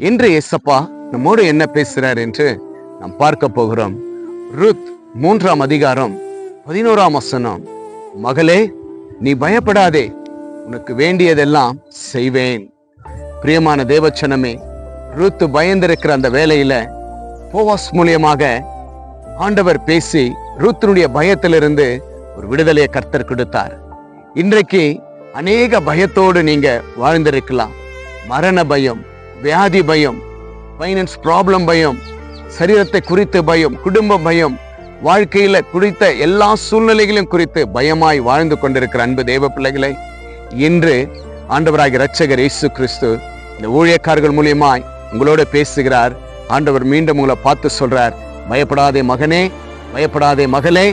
இன்று எசப்பா நம்மோடு என்ன பேசுகிறார் என்று நாம் பார்க்க போகிறோம். ருத் மூன்றாம் அதிகாரம் பதினோராம் வசனம். மகளே நீ பயப்படாதே. உனக்கு வேண்டியதெல்லாம் செய்வேன். பிரியமான தேவச்சனமே ருத் பயந்திருக்கிற அந்த வேலையில போவாஸ் மூலியமாக ஆண்டவர் பேசி ரூத்தினுடைய பயத்திலிருந்து ஒரு விடுதலையை கர்த்தர் கொடுத்தார். இன்றைக்கு அநேக பயத்தோடு நீங்க வாழ்ந்திருக்கலாம். மரண பயம் வியாதி பயம் ஃபைனான்ஸ் ப்ராப்ளம் பயம் சரீரத்தை குறித்து பயம் குடும்ப பயம் வாழ்க்கையில குறித்த எல்லா சூழ்நிலைகளையும் குறித்து பயமாய் வாழ்ந்து கொண்டிருக்கிற அன்பு தேவ பிள்ளைகளை இன்று ஆண்டவராகிய இரட்சகர் இயேசு கிறிஸ்து இந்த ஊழியக்காரர்கள் மூலியமாய் உங்களோட பேசுகிறார். ஆண்டவர் மீண்டும் உங்களை பார்த்து சொல்றார் பயப்படாதே மகனே பயப்படாதே மகளே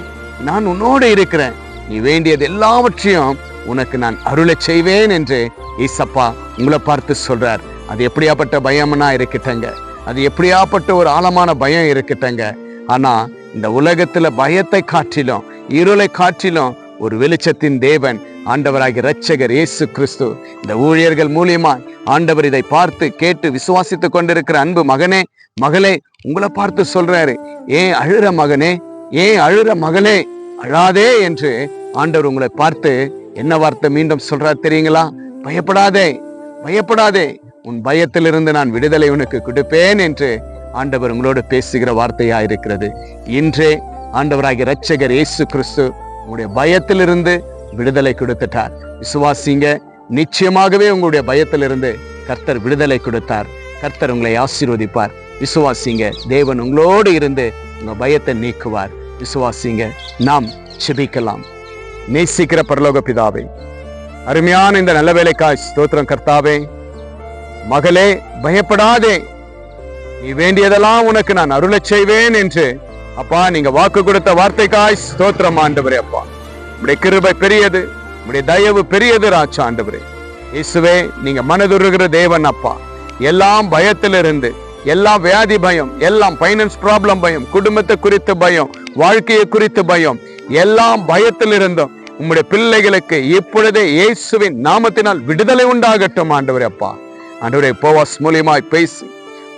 நான் உன்னோடு இருக்கிறேன். நீ வேண்டியது எல்லாவற்றையும் உனக்கு நான் அருளை செய்வேன் என்று ஈசப்பா உங்களை பார்த்து சொல்றார். அது எப்படியாப்பட்ட பயம்னா இருக்கட்டங்க. அது எப்படியாப்பட்ட ஒரு ஆழமான பயம் இருக்கட்டங்க. ஆனா இந்த உலகத்துல பயத்தை காற்றிலும் இருளை காற்றிலும் ஒரு வெளிச்சத்தின் தேவன் ஆண்டவராகிய இரட்சகர் இயேசு கிறிஸ்து. இந்த ஊழியர்கள் மூலியமா ஆண்டவர் இதை பார்த்து கேட்டு விசுவாசித்துக் கொண்டிருக்கிற அன்பு மகனே மகளே உங்களை பார்த்து சொல்றாரு ஏன் அழுற மகனே? ஏன் அழுற மகளே? அழாதே என்று ஆண்டவர் உங்களை பார்த்து என்ன வார்த்தை மீண்டும் சொல்றார் தெரியுங்களா? பயப்படாதே பயப்படாதே. உன் பயத்திலிருந்து நான் விடுதலை உனக்கு கொடுப்பேன் என்று ஆண்டவர் உங்களோடு பேசுகிற வார்த்தையா இருக்கிறது இன்றே ஆண்டவராகிய இரட்சகர் இயேசு கிறிஸ்து உங்களுடைய பயத்திலிருந்து விடுதலை கொடுத்துட்டார். விசுவாசிங்க நிச்சயமாகவே உங்களுடைய பயத்திலிருந்து கர்த்தர் விடுதலை கொடுத்தார். கர்த்தர் உங்களை ஆசீர்வதிப்பார். விசுவாசிங்க தேவன் உங்களோடு இருந்து உங்க பயத்தை நீக்குவார். விசுவாசிங்க நாம் செபிக்கலாம். நேசிக்கிற பரலோக பிதாவை அருமையான இந்த நல்ல வேலைக்காய் ஸ்தோத்திரம் கர்த்தாவே மகளே பயப்படாதே. நீ வேண்டியதெல்லாம் உனக்கு நான் அருளச் செய்வேன் என்று. அப்பா நீங்க வாக்கு கொடுத்த வார்த்தைக்காய் ஸ்தோத்திரம் ஆண்டவரே அப்பா. உடைய கிருபை பெரியது உடைய தயவு பெரியது ராஜா ஆண்டவரே. இயேசுவே நீங்க மனதுருகிற தேவன் அப்பா. எல்லாம் பயத்திலிருந்து எல்லாம் வியாதி பயம் எல்லாம் பைனான்ஸ் ப்ராப்ளம் பயம் குடும்பத்தை குறித்து பயம் வாழ்க்கையை குறித்து பயம் எல்லாம் பயத்தில் இருந்தும் உம்முடைய பிள்ளைகளுக்கு இப்பொழுதே இயேசுவின் நாமத்தினால் விடுதலை உண்டாகட்டும் ஆண்டவரே அப்பா. ஆண்டவரே போவாஸ் மூலியமாய் பேசி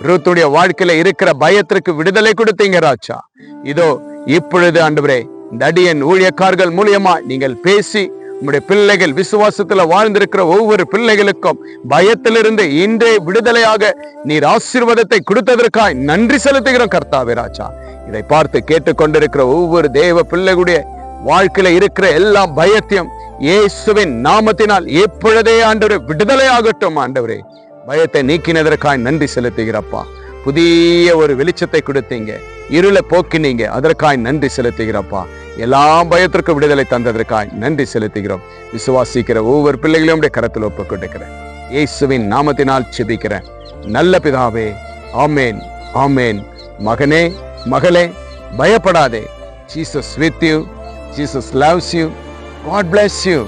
ரூத்துடைய வாழ்க்கையில இருக்கிற பயத்திற்கு விடுதலை கொடுத்தீங்க ராஜா. இதோ இப்பொழுது அன்றுவரே தடியன் அடியன் ஊழியக்காரர்கள் மூலியமா நீங்கள் பேசி உங்களுடைய பிள்ளைகள் விசுவாசத்துல வாழ்ந்திருக்கிற ஒவ்வொரு பிள்ளைகளுக்கும் பயத்திலிருந்து இன்றே விடுதலையாக நீர் ஆசீர்வாதத்தை கொடுத்ததற்காய் நன்றி செலுத்துகிறோம் கர்த்தாவே ராஜா. இதை பார்த்து கேட்டுக்கொண்டிருக்கிற ஒவ்வொரு தேவ பிள்ளைகளுடைய வாழ்க்கையில இருக்கிற எல்லா பயத்தையும் இயேசுவின் நாமத்தினால் எப்பொழுதே ஆண்டவரே விடுதலை ஆகட்டும் ஆண்டவரே. பயத்தை நீக்கினதற்காய் நன்றி செலுத்துகிறப்பா. புதிய ஒரு வெளிச்சத்தை கொடுத்தீங்க. இருளை போக்கினீங்க. அதற்காய் நன்றி செலுத்துகிறப்பா. எல்லா பயத்திற்கும் விடுதலை தந்ததற்காய் நன்றி செலுத்துகிறோம். விசுவாசிக்கிற ஒவ்வொரு பிள்ளைகளையும் உடைய கரத்தில் ஒப்புக் கொடுக்கிறேன் இயேசுவின் நாமத்தினால் செபிக்கிறேன். நல்ல பிதாவே ஆமேன் ஆமேன். மகனே மகளே பயப்படாதே. Jesus with you Jesus loves you God bless you